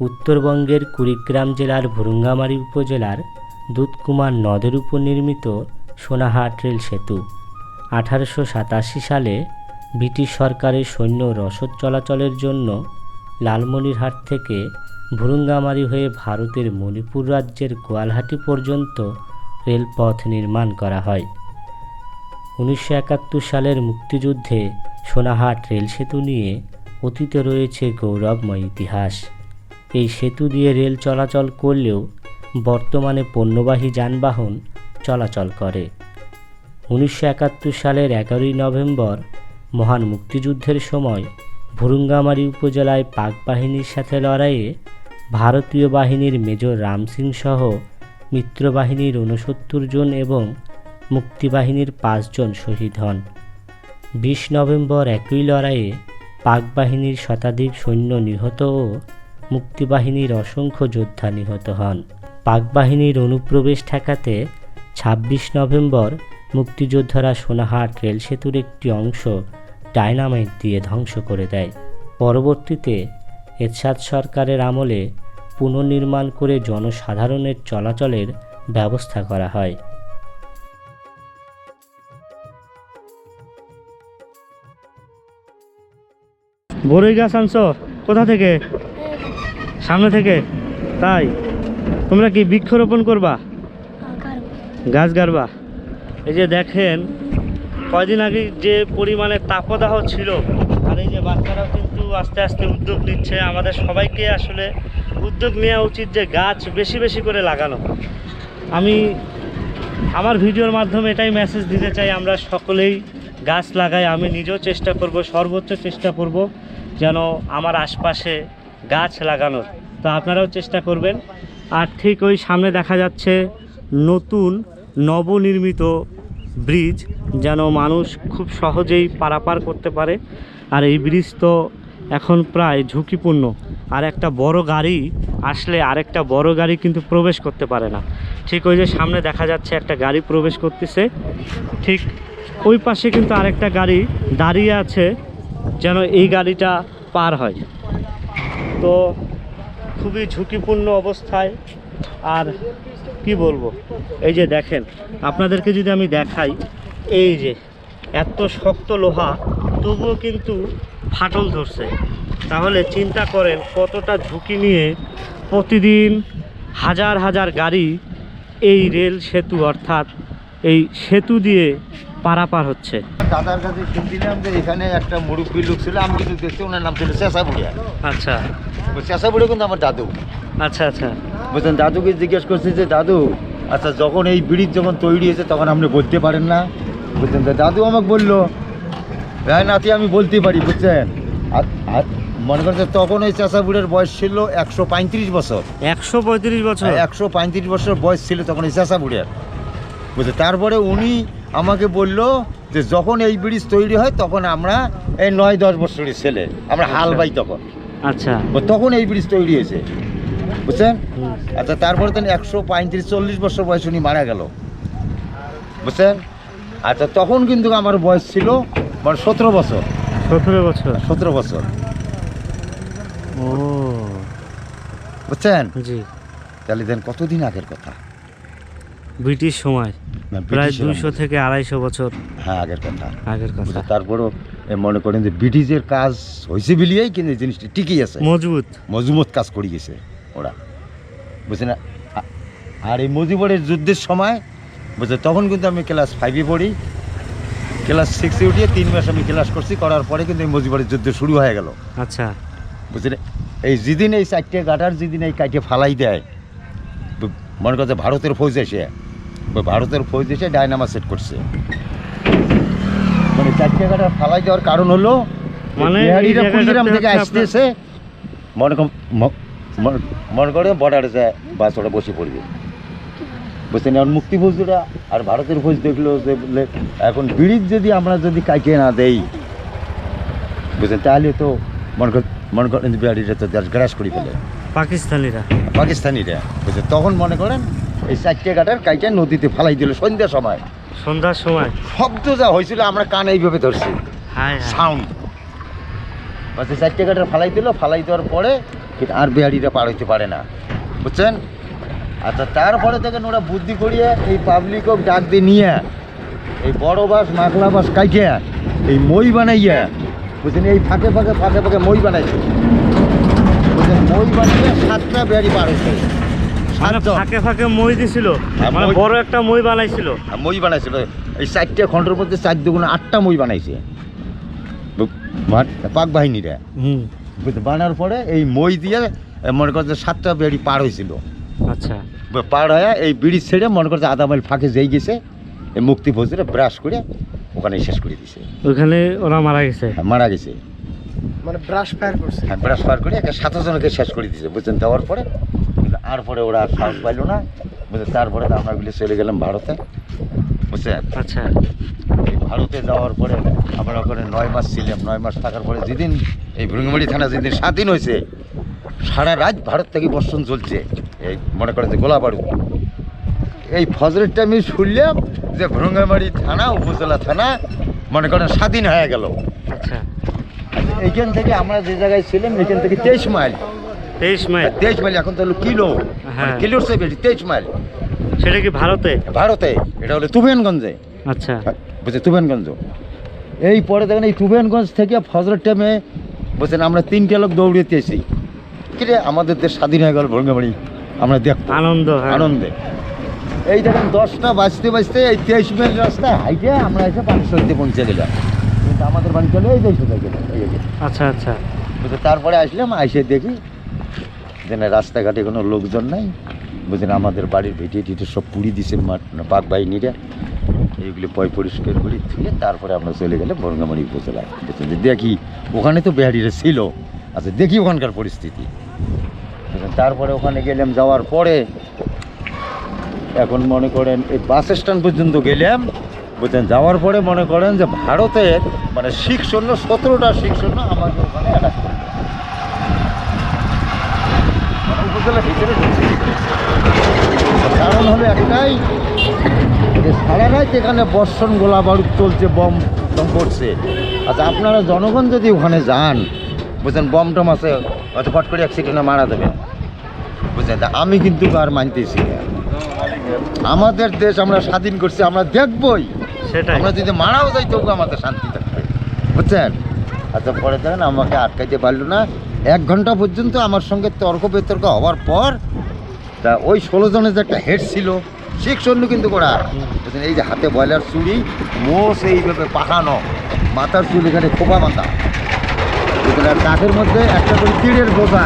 উত্তরবঙ্গের কুড়িগ্রাম জেলার ভুরুঙ্গামারী উপজেলার দুধকুমার নদের উপর নির্মিত সোনাহাট রেল সেতু। আঠারোশো সাতাশি সালে ব্রিটিশ সরকারের সৈন্য রসদ চলাচলের জন্য লালমনিরহাট থেকে ভুরুঙ্গামারী হয়ে ভারতের মণিপুর রাজ্যের গোয়ালহাটি পর্যন্ত রেলপথ নির্মাণ করা হয়। উনিশশো একাত্তর সালের মুক্তিযুদ্ধে সোনাহাট রেল সেতু নিয়ে অতীতে রয়েছে গৌরবময় ইতিহাস। এই সেতু দিয়ে রেল চলাচল করলেও বর্তমানে পণ্যবাহী যানবাহন চলাচল করে। উনিশশো একাত্তর সালের এগারোই নভেম্বর মহান মুক্তিযুদ্ধের সময় ভুরুঙ্গামারী উপজেলায় পাক বাহিনীর সাথে লড়াইয়ে ভারতীয় বাহিনীর মেজর রাম সিং সহ মিত্রবাহিনীর ঊনসত্তর জন এবং মুক্তিবাহিনীর পাঁচজন শহীদ হন। বিশ নভেম্বর একই লড়াইয়ে পাক বাহিনীর শতাধিক সৈন্য নিহত ও মুক্তিবাহিনীর অসংখ্য যোদ্ধা নিহত হন। পাক বাহিনীর অনুপ্রবেশ ঠেকাতে ছাব্বিশ নভেম্বর মুক্তিযোদ্ধারা সোনাহাট রেল সেতুর একটি অংশ ডায়নামাইট দিয়ে ধ্বংস করে দেয়। পরবর্তীতে এরশাদ সরকারের আমলে পুনর্নির্মাণ করে জনসাধারণের চলাচলের ব্যবস্থা করা হয়। বড়ই গাছ কোথা থেকে? সামনে থেকে? তাই? তোমরা কি বৃক্ষরোপণ করবা? গাছ গাড়বা। এই যে দেখেন, কয়দিন আগে যে পরিমাণে তাপদাহ ছিল, আর এই যে বাচ্চারাও কিন্তু আস্তে আস্তে উদ্যোগ নিচ্ছে। আমাদের সবাইকে আসলে উদ্যোগ নেওয়া উচিত যে গাছ বেশি বেশি করে লাগানো। আমি আমার ভিডিওর মাধ্যমে এটাই মেসেজ দিতে চাই, আমরা সকলেই গাছ লাগাই। আমি নিজেও চেষ্টা করব, সর্বোচ্চ চেষ্টা করব যেন আমার আশপাশে গাছ লাগানোর। তো আপনারাও চেষ্টা করবেন। আর ঠিক ওই সামনে দেখা যাচ্ছে নতুন নবনির্মিত ব্রিজ, যেন মানুষ খুব সহজেই পারাপার করতে পারে। আর এই ব্রিজ তো এখন প্রায় ঝুঁকিপূর্ণ। আর একটা বড় গাড়ি আসলে আরেকটা বড় গাড়ি কিন্তু প্রবেশ করতে পারে না। ঠিক ওই যে সামনে দেখা যাচ্ছে একটা গাড়ি প্রবেশ করতেছে। ঠিক ওই পাশে কিন্তু আরেকটা গাড়ি দাঁড়িয়ে আছে, যেন এই গাড়িটা পার হয়। তো খুবই ঝুঁকিপূর্ণ অবস্থায়। আর কি বলব? এই যে দেখেন আপনাদেরকে যদি আমি দেখাই এই যে এত শক্ত লোহা তবুও কিন্তু ফাটল ধরছে। তাহলে চিন্তা করেন কতটা ঝুঁকি নিয়ে প্রতিদিন হাজার হাজার গাড়ি এই রেল সেতু অর্থাৎ এই সেতু দিয়ে পারাপার হচ্ছে। দাদার কাছে শুনছিলাম যে এখানে একটা মুরব্বী লোক ছিল আমি কিন্তু দেখছি ওনার নাম ছিল চেঁচা আচ্ছা। চেঁচা বুড়িয়া কিন্তু আমার দাদু। আচ্ছা আচ্ছা। বুঝলেন দাদুকে জিজ্ঞেস করছি যে দাদু আচ্ছা যখন এই ব্রিজ যখন তৈরি হয়েছে তখন আপনি বলতে পারেন না? তো দাদু আমাকে বলল। হ্যাঁ নাতি আমি বলতে পারি বুঝছেন? আর মনে করছে তখন ওই চেঁচা বুড়ের বয়স ছিল একশো পঁয়ত্রিশ বছর। একশো পঁয়ত্রিশ বছর? একশো পঁয়ত্রিশ বছর বয়স ছিল তখন এই চেঁচা বুড়ের। বুঝলে তারপরে উনি আমাকে বলল যে যখন এই ব্রিজ তৈরি হয় তখন আমরা এই নয় দশ বছরের ছেলে আমরা হাল বাই তখন। আচ্ছা। ও তখন এই ব্রিজ তৈরি হয়েছে। বুঝছেন? আচ্ছা তারপরে তো একশো পঁয়ত্রিশ চল্লিশ বছর বয়স উনি মারা গেল। বুঝছেন? আচ্ছা তখন কিন্তু আমার বয়স ছিল মানে সতেরো বছর। সতেরো বছর? সতেরো বছর। ও। বুঝছেন? জি। তাহলে দেন কতদিন আগের কথা? ব্রিটিশ সময়। প্রায় দুইশো থেকে আড়াইশো বছর হ্যাঁ আগের কথা। আগের কথা। তারপরেও মনে করেন যে ব্রিটিশের কাজ হয়েছে বিলিয়েই কিন্তু এই জিনিসটি টিকেই আছে। মজবুত। মজুমত কাজ করে গেছে ওরা। বুঝছেন আ- আর এই মজিবরের যুদ্ধের সময় বুঝছে তখন কিন্তু আমি ক্লাস ফাইভে পড়ি। ক্লাস সিক্সে উঠিয়ে তিন মাস আমি ক্লাস করছি করার পরে কিন্তু এই মুজিবরের যুদ্ধ শুরু হয়ে গেল। আচ্ছা। বুঝলেন এই যেদিন এই চারটে গাটার যেদিন এই কাইটে ফালাই দেয় মনে করছে ভারতের ফৌজ এসে ভারতের ফৌজ এসে ডায়নামা সেট করছে। গাটার ফালাই দেওয়ার কারণ হলো মানে বিহারিরা কুড়িগ্রাম থেকে আসতেছে মনে করে বর্ডারে যায় বাস ওরা বসে পড়বে। বুঝছেন এখন মুক্তি আর ভারতের দেখল যে বললে এখন যদি আমরা যদি কাইটে না দেই বুঝছেন তাহলে তো মনে কর মনে করেন বিহারিরা তো দেশ গ্রাস করে ফেলে। পাকিস্তানিরা। পাকিস্তানিরা বুঝছেন তখন মনে করেন এই চারটে গাটার কাইটা নদীতে ফালাই দিল সন্ধ্যা সময়। সন্ধ্যার সময়। শব্দ যা হয়েছিল আমরা কান এইভাবে ধরছি। সাউন্ড বাসে চারটে গাড়ি ফালাই দিল ফালাই দেওয়ার পরে আর বিহারিটা পার হইতে পারে না। বুঝছেন? আচ্ছা তারপরে থেকে ওরা বুদ্ধি করিয়ে এই পাবলিকক ডাক দিয়ে নিয়ে এই বড় বাস মাখলা বাস কাইটে এই মই বানাইয়া বুঝছেন? এই ফাঁকে ফাঁকে ফাঁকে ফাঁকে মই বানাইছে। বুঝছেন? মই বানিয়ে সাতটা বিহারি পার হয়েছে ফাঁকে ফাঁকে মই দিছিল। হ্যাঁ, মানে বড় একটা মই বানাইছিল। আর মই বানাইছিল। এই চারটে খণ্ডের মধ্যে চার দুগুণ আটটা মই বানাইছে। পাক বাহিনীরা। হুম। বুঝতে বানার পরে এই মই দিয়ে মনে করছে সাতটা বেড়ি পার হয়েছিল। আচ্ছা। পার হয়ে এই বিড়ি ছেড়ে মনে করছে আধা মাইল ফাঁকে যেই গেছে এই মুক্তি ফজরে ব্রাশ করে ওখানে শেষ করে দিছে। ওখানে ওরা মারা গেছে। হ্যাঁ, মারা গেছে। মানে ব্রাশ ফায়ার করছে। হ্যাঁ ব্রাশ পার করে একটা সাত জনকে শেষ করে দিছে বুঝছেন? দেওয়ার পরে কিন্তু আর পরে ওরা আর সাহস পাইলো না। বুঝলেন তারপরে আমরা গুলি চলে গেলাম ভারতে। বুঝছেন আচ্ছা। এই ভারতে যাওয়ার পরে আমরা ওখানে নয় মাস ছিলাম। নয় মাস থাকার পরে যেদিন এই ভৃঙ্গমারি থানা যেদিন স্বাধীন হয়েছে সারা রাত ভারত থেকে বর্ষণ চলছে। এই মনে করেন যে গোলা বারুদ এই ফজরের টাইমে শুনলাম যে ভৃঙ্গামারি থানা উপজেলা থানা মনে করেন স্বাধীন হয়ে গেল। আচ্ছা। এইখান থেকে আমরা যে জায়গায় ছিলাম এখান থেকে তেইশ মাইল। তেইশ মাইল। তেইশ মাইল এখন তো হলো কিলো? হ্যাঁ। কিলোর চেয়ে বেশি তেইশ মাইল? সেটা কি ভারতে? ভারতে এটা হলো তুফানগঞ্জে। আচ্ছা। বুঝছে তুফানগঞ্জ। এই পরে দেখেন এই তুফানগঞ্জ থেকে ফজরের টাইমে বুঝছেন আমরা তিনটে লোক দৌড়িতেছি কিরে আমাদের দেশ স্বাধীন হয়ে গেল ভঙ্গামারি আমরা দেখ আনন্দ হ্যাঁ। আনন্দে। এই দেখেন দশটা বাজতে বাজতে এই তেইশ মাইল রাস্তা হাইটে আমরা এসে পাকিস্তানতে পৌঁছে গেলাম। কিন্তু আমাদের বাড়ি চলে এই দেশ। আচ্ছা আচ্ছা। তারপরে আসলাম আইসে দেখি যে রাস্তাঘাটে কোনো লোকজন নাই, বুঝলেন আমাদের বাড়ির ভিটে টিটে সব পুড়ি দিছে পাক বাহিনীরা। এইগুলি পয় পরিষ্কার করি ধুয়ে তারপরে আমরা চলে গেলে বরঙ্গামারি উপজেলায় বুঝলেন যে দেখি, ওখানে তো বিহারিরা ছিল। আচ্ছা দেখি ওখানকার পরিস্থিতি। তারপরে ওখানে গেলাম, যাওয়ার পরে এখন মনে করেন এই বাস স্ট্যান্ড পর্যন্ত গেলাম। বুঝলেন, যাওয়ার পরে মনে করেন যে ভারতের মানে শিখ সৈন্য, সতেরোটা শিখ সৈন্য আমাদের ওখানে উপজেলার ভিতরে কারণ হলো একটাই যে সারা রাত এখানে বর্ষণ গোলা বারুদ চলছে বম টম পড়ছে। আচ্ছা আপনারা জনগণ যদি ওখানে যান বুঝলেন বম টম আছে হয়তো ফট করে অ্যাক্সিডেন্টে মারা যাবে বুঝলেন আমি কিন্তু আর মানতেছি আমাদের দেশ আমরা স্বাধীন করছি আমরা দেখবই। সেটা আমরা যদি মারাও যাই তবু আমাদের শান্তি থাকবে। বুঝছেন? আচ্ছা পরে দেখেন আমাকে আটকাইতে পারল না এক ঘণ্টা পর্যন্ত আমার সঙ্গে তর্ক বিতর্ক হওয়ার পর তা ওই ষোলো জনের যে একটা হেড ছিল শিখ সৈন্য কিন্তু করা এই যে হাতে বয়লার চুড়ি মোষ এইভাবে পাহানো মাথার চুল এখানে খোপা মাথা। কাঠের মধ্যে একটা করে তীরের বোঝা।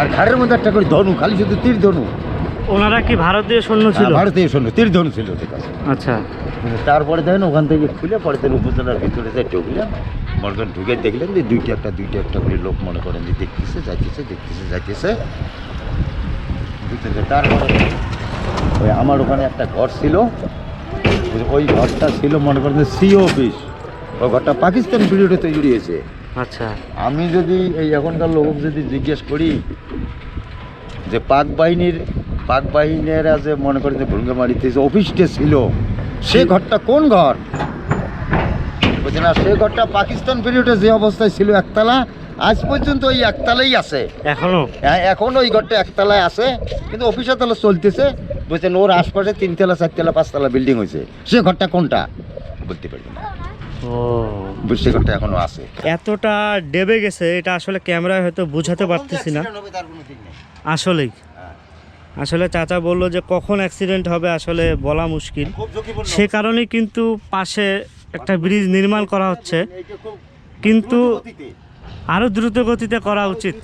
আর ঘাড়ের মধ্যে একটা করে ধনু খালি শুধু তীর ধনু। ওনারা কি ভারতীয় সৈন্য ছিল? হ্যাঁ, ভারতীয় সৈন্য তীর ধনু ছিল ঠিক আছে। আচ্ছা। তারপরে দেখেন ওখান থেকে খুলে পরে উপজেলার ভিতরে ঢুকলাম মনে করেন ঢুকে দেখলেন যে দুইটা একটা দুইটা একটা করে লোক মনে করেন যে দেখতেছে যাইতেছে দেখতেছে যাইতেছে। বুঝতেছে তারপরে ওই আমার ওখানে একটা ঘর ছিল। ওই- ওই ঘরটা ছিল মনে করেন যে সি অফিস। ওই ঘরটা পাকিস্তান পিরিয়ডে তৈরি হয়েছে আচ্ছা। আমি যদি এই এখনকার লোক যদি জিজ্ঞেস করি যে পাক বাহিনীর পাক বাহিনীরা যে মনে করেন যে ভুঙ্গামারিতে যে অফিসটা ছিল সে ঘরটা কোন ঘর? বুঝছেন না সে ঘরটা পাকিস্তান পিরিয়ডে যে অবস্থায় ছিল একতলা আজ পর্যন্ত ওই একতলাই আছে। এখনও? হ্যাঁ এখন ওই ঘরটা একতলায় আছে কিন্তু অফিসে তাহলে চলতেছে বুঝছেন ওর আশপাশে তিনতলা চারতলা পাঁচতলা বিল্ডিং হয়েছে। সে ঘরটা কোনটা? বলতে পারবি না। ঘরটা এখনও আছে। এতটা ডেবে গেছে এটা আসলে ক্যামেরায় হয়তো বোঝাতে পারতেছি না। আসলেই। আসলে চাচা বলল যে কখন অ্যাক্সিডেন্ট হবে আসলে বলা মুশকিল। সে কারণেই কিন্তু পাশে একটা ব্রিজ নির্মাণ করা হচ্ছে। কিন্তু আরও দ্রুত গতিতে করা উচিত।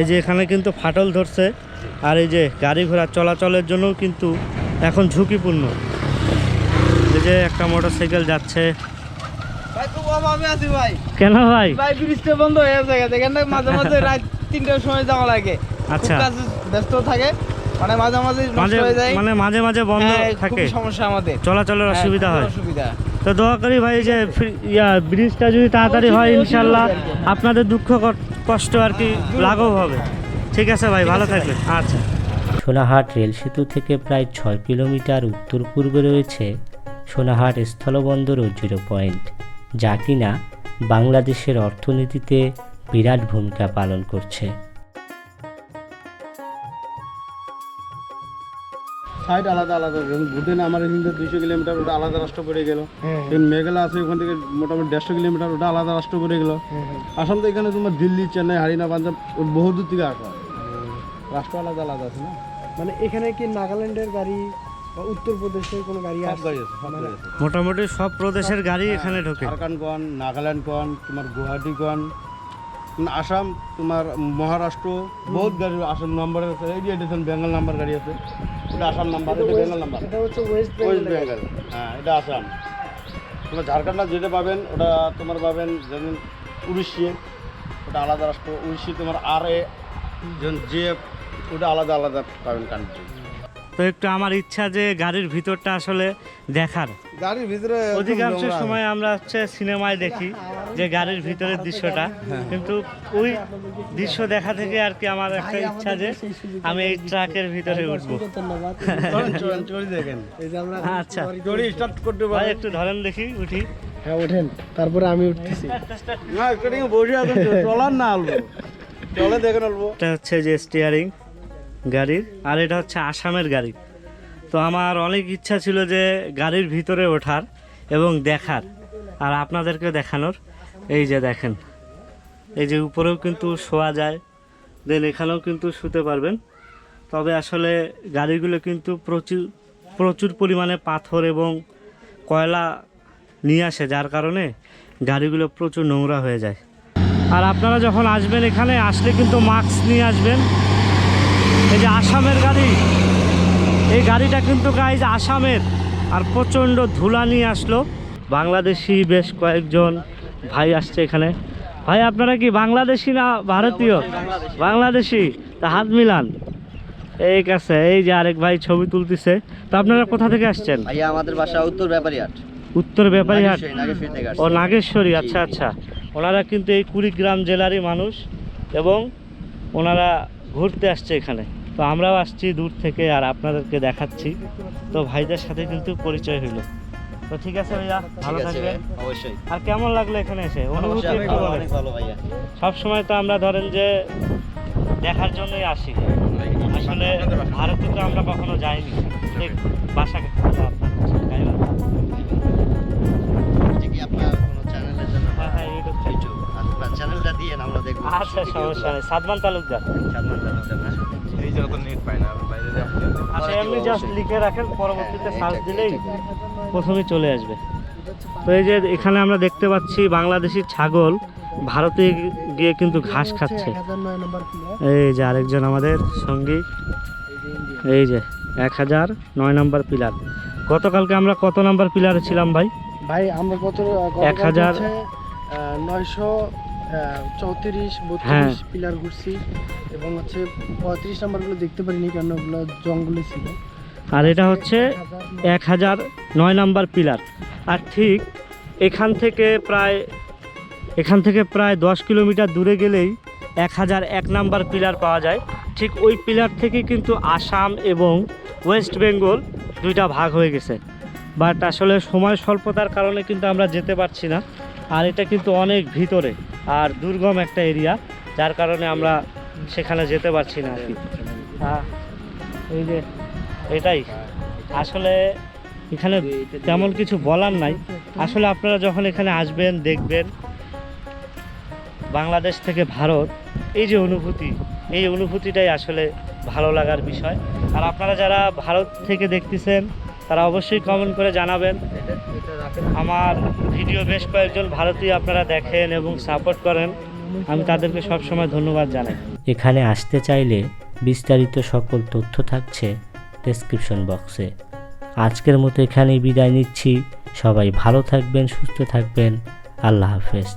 এই যে এখানে কিন্তু ফাটল ধরছে আর এই যে গাড়ি ঘোড়া চলাচলের জন্যও কিন্তু এখন ঝুঁকিপূর্ণ। এই যে একটা মোটর সাইকেল যাচ্ছে কেন ভাই? ভাই ব্রিজটা বন্ধ হয়ে এখান মাঝে মাঝে রাত তিনটার সময় যাওয়া লাগে। আচ্ছা। ব্যস্ত থাকে। মানে মাঝে মাঝে মাঝে মানে মাঝে মাঝে বন্ধ হ্যাঁ, থাকে। সমস্যা আমাদের। চলাচলের হ্যাঁ, অসুবিধা হয়। অসুবিধা। তো দোয়া করি ভাই যে ফ্রি- ইয়া ব্রিজটা যদি তাড়াতাড়ি হয় ইনশাল্লাহ আপনাদের দুঃখ কষ্ট আর কি লাঘব হবে। ঠিক আছে ভাই ভালো থাকবেন। আচ্ছা। সোনাহাট রেল সেতু থেকে প্রায় ছয় কিলোমিটার উত্তর পূর্বে রয়েছে সোনাহাট স্থলবন্দর ও জিরো পয়েন্ট যা কিনা বাংলাদেশের অর্থনীতিতে বিরাট ভূমিকা পালন করছে। সাইড আলাদা আলাদা। যেমন ভুটান আমার এখান থেকে দুইশো কিলোমিটার ওটা আলাদা রাষ্ট্র পড়ে গেল। এখন মেঘালয় আছে ওখান থেকে মোটামুটি দেড়শো কিলোমিটার ওটা আলাদা রাষ্ট্র পড়ে গেল। আসাম তো এখানে তোমার দিল্লি চেন্নাই হারিয়ানা পাঞ্জাব ওর বহু দূর থেকে আসা রাষ্ট্র আলাদা আলাদা আছে না? মানে এখানে কি নাগাল্যান্ডের গাড়ি বা উত্তরপ্রদেশের কোনো গাড়ি সব আছে? গাড়ি আছে মোটামুটি সব প্রদেশের গাড়ি এখানে ঢোকে। ঝাড়খণ্ড কন নাগাল্যান্ড কন তোমার গুয়াহাটি কন আসাম তোমার মহারাষ্ট্র বহুত গাড়ি আসাম নাম্বার আছে এই বেঙ্গল নাম্বার গাড়ি আছে। এটা আসাম নাম্বার এটা বেঙ্গল নাম্বার এটা হচ্ছে ওয়েস্ট ওয়েস্ট বেঙ্গল হ্যাঁ এটা আসাম। তোমার ঝাড়খণ্ড যেটা পাবেন ওটা তোমার পাবেন যেমন উড়িষ্যে ওটা আলাদা রাষ্ট্র। উড়িষ্যে তোমার আর এ যেমন যে ওটা আলাদা আলাদা পাবেন কান্ট্রি তো একটু আমার ইচ্ছা যে গাড়ির ভিতরটা আসলে দেখার। গাড়ির ভিতরে অধিকাংশ সময় আমরা হচ্ছে সিনেমায় দেখি। যে গাড়ির ভিতরের দৃশ্যটা কিন্তু ওই দৃশ্য দেখা থেকে আর কি আমার একটা ইচ্ছা যে আমি এই ট্রাকের ভিতরে উঠবো। ধন্যবাদ। চড়ি দেখেন। এই যে আমরা আচ্ছা। চড়ি স্টার্ট করতে ভাই একটু ধরেন দেখি উঠি। হ্যাঁ ওঠেন। তারপরে আমি উঠতেছি। না স্টার্টিং বসে আছেন চলার না আলবো? চলে দেখেন আলবো। এটা হচ্ছে যে স্টিয়ারিং গাড়ির আর এটা হচ্ছে আসামের গাড়ি। তো আমার অনেক ইচ্ছা ছিল যে গাড়ির ভিতরে ওঠার এবং দেখার আর আপনাদেরকে দেখানোর। এই যে দেখেন, এই যে উপরেও কিন্তু শোয়া যায়, দেন এখানেও কিন্তু শুতে পারবেন। তবে আসলে গাড়িগুলো কিন্তু প্রচুর প্রচুর পরিমাণে পাথর এবং কয়লা নিয়ে আসে, যার কারণে গাড়িগুলো প্রচুর নোংরা হয়ে যায়। আর আপনারা যখন আসবেন এখানে, আসলে কিন্তু মাস্ক নিয়ে আসবেন। এই যে আসামের গাড়ি, এই গাড়িটা কিন্তু গাইজ আসামের, আর প্রচণ্ড ধুলা নিয়ে আসলো। বাংলাদেশি বেশ কয়েকজন ভাই আসছে এখানে। ভাই আপনারা কি বাংলাদেশি না ভারতীয়? বাংলাদেশি। তা হাত মিলান। এই কাছে এই যে আরেক ভাই ছবি তুলতেছে। তো আপনারা কোথা থেকে আসছেন? ভাইয়া আমাদের বাসা উত্তর ব্যাপারী হাট উত্তর ব্যাপারীহাট? ও নাগেশ্বরী আচ্ছা আচ্ছা। ওনারা কিন্তু এই কুড়িগ্রাম জেলারই মানুষ এবং ওনারা ঘুরতে আসছে এখানে। তো আমরাও আসছি দূর থেকে আর আপনাদেরকে দেখাচ্ছি। তো ভাইদের সাথে কিন্তু পরিচয় হইল। তো ঠিক আছে ভাইয়া ভালো থাকবেন। অবশ্যই। আর কেমন লাগল এখানে এসে? অনুভূতি একটু বলেন। ভালো ভাইয়া। সব সময় তো আমরা ধরেন যে দেখার জন্যই আসি। আসলে ভারতে তো আমরা কখনো যাইনি। বাসা হ্যাঁ হ্যাঁ আচ্ছা সমস্যা নেই। সাদমান তালুকদার। সাদমান তালুকদার এই জায়গা তো নেট পায় না বাইরে আচ্ছা এমনি জাস্ট লিখে রাখেন পরবর্তীতে সার্চ দিলেই প্রথমে চলে আসবে। তো এই যে এখানে আমরা দেখতে পাচ্ছি বাংলাদেশি ছাগল ভারতে গিয়ে কিন্তু ঘাস খাচ্ছে। এই যে আরেকজন আমাদের সঙ্গী। এই যে এক হাজার নয় নম্বর পিলার। গতকালকে আমরা কত নম্বর পিলারে ছিলাম ভাই? ভাই আমরা কত এক হাজার- নয়শো চৌত্রিশ হ্যাঁ। বত্রিশ পিলার ঘুরছি এবং হচ্ছে পঁয়ত্রিশ নাম্বারগুলো দেখতে পারিনি কারণ ওগুলো জঙ্গলে ছিল। আর এটা হচ্ছে এক হাজার নয় নাম্বার পিলার। আর ঠিক এখান থেকে প্রায় এখান থেকে প্রায় দশ কিলোমিটার দূরে গেলেই এক হাজার এক নাম্বার পিলার পাওয়া যায়। ঠিক ওই পিলার থেকে কিন্তু আসাম এবং ওয়েস্ট বেঙ্গল দুইটা ভাগ হয়ে গেছে। বাট আসলে সময় স্বল্পতার কারণে কিন্তু আমরা যেতে পারছি না। আর এটা কিন্তু অনেক ভিতরে। আর দুর্গম একটা এরিয়া, যার কারণে আমরা সেখানে যেতে পারছি না আর কি। এই যে এটাই। আসলে এখানে তেমন কিছু বলার নাই। আসলে আপনারা যখন এখানে আসবেন, দেখবেন বাংলাদেশ থেকে ভারত, এই যে অনুভূতি, এই অনুভূতিটাই আসলে ভালো লাগার বিষয়। আর আপনারা যারা ভারত থেকে দেখতেছেন তারা অবশ্যই কমেন্ট করে জানাবেন। আমার ভিডিও বেশ কয়েকজন ভারতীয় আপনারা দেখেন এবং সাপোর্ট করেন। আমি তাদেরকে সবসময় ধন্যবাদ জানাই। এখানে আসতে চাইলে বিস্তারিত সকল তথ্য থাকছে ডেসক্রিপশন বক্সে আজকের মতো এখানেই বিদায় নিচ্ছি। সবাই ভালো থাকবেন, সুস্থ থাকবেন। আল্লাহ হাফেজ।